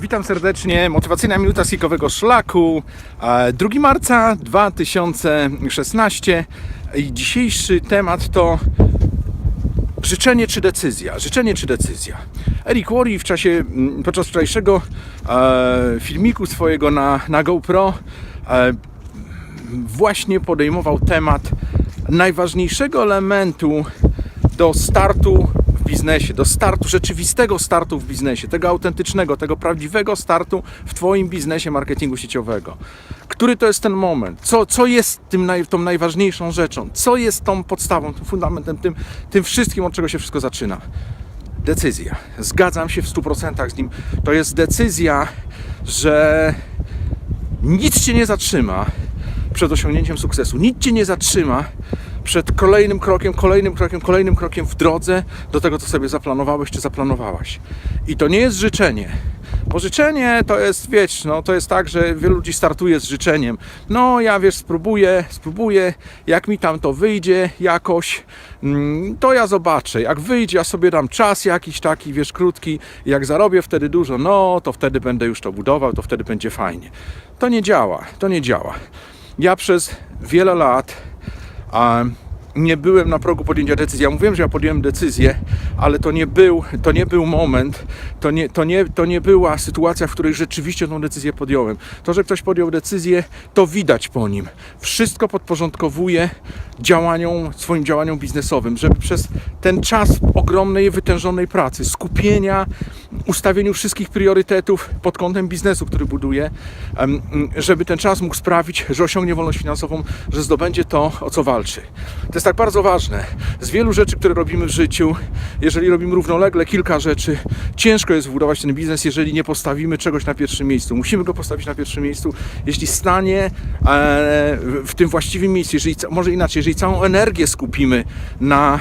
Witam serdecznie. Motywacyjna minuta z kiekowego szlaku. E, 2 marca 2016 i dzisiejszy temat to życzenie czy decyzja. Życzenie czy decyzja. Eric Worre w czasie, mm, podczas wczorajszego e, filmiku swojego na, na GoPro e, właśnie podejmował temat najważniejszego elementu do startu biznesie, do startu, rzeczywistego startu w biznesie, tego autentycznego, tego prawdziwego startu w Twoim biznesie marketingu sieciowego. Który to jest ten moment? Co, co jest tym naj, tą najważniejszą rzeczą? Co jest tą podstawą, tym fundamentem, tym, tym wszystkim, od czego się wszystko zaczyna? Decyzja. Zgadzam się w 100% z nim. To jest decyzja, że nic cię nie zatrzyma przed osiągnięciem sukcesu. Nic cię nie zatrzyma przed kolejnym krokiem, kolejnym krokiem, kolejnym krokiem w drodze do tego, co sobie zaplanowałeś czy zaplanowałaś. I to nie jest życzenie. Bo życzenie to jest, wiesz, no to jest tak, że wielu ludzi startuje z życzeniem. No ja wiesz, spróbuję, spróbuję, jak mi tam to wyjdzie jakoś, mm, to ja zobaczę. Jak wyjdzie, ja sobie dam czas jakiś taki, wiesz, krótki, jak zarobię wtedy dużo, no to wtedy będę już to budował, to wtedy będzie fajnie. To nie działa, to nie działa. Ja przez wiele lat a nie byłem na progu podjęcia decyzji. Ja mówiłem, że ja podjąłem decyzję, ale to nie był, to nie był moment, to nie, to, nie, to nie była sytuacja, w której rzeczywiście tą decyzję podjąłem. To, że ktoś podjął decyzję, to widać po nim. Wszystko podporządkowuje działaniom, swoim działaniom biznesowym, żeby przez ten czas ogromnej, wytężonej pracy, skupienia, ustawieniu wszystkich priorytetów pod kątem biznesu, który buduje, żeby ten czas mógł sprawić, że osiągnie wolność finansową, że zdobędzie to, o co walczy. To jest tak bardzo ważne. Z wielu rzeczy, które robimy w życiu, jeżeli robimy równolegle kilka rzeczy, ciężko jest zbudować ten biznes, jeżeli nie postawimy czegoś na pierwszym miejscu. Musimy go postawić na pierwszym miejscu. Jeśli stanie e, w tym właściwym miejscu, jeżeli, może inaczej, jeżeli całą energię skupimy na,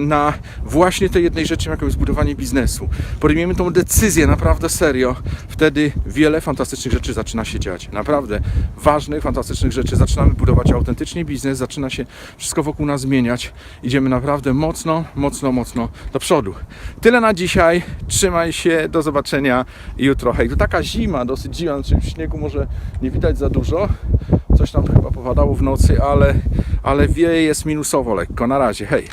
na właśnie tej jednej rzeczy, jaką jest budowanie biznesu, podejmiemy tą decyzję naprawdę serio, wtedy wiele fantastycznych rzeczy zaczyna się dziać. Naprawdę ważnych, fantastycznych rzeczy. Zaczynamy budować autentycznie biznes, zaczyna się wszystko wokół nas zmieniać. Idziemy naprawdę mocno, mocno, mocno do przodu. Tyle na dzisiaj. Trzymaj się, do zobaczenia jutro. Hej, to taka zima, dosyć zima, znaczy śniegu może nie widać za dużo. Coś tam chyba powadało w nocy, ale, ale wieje jest minusowo lekko. Na razie, hej.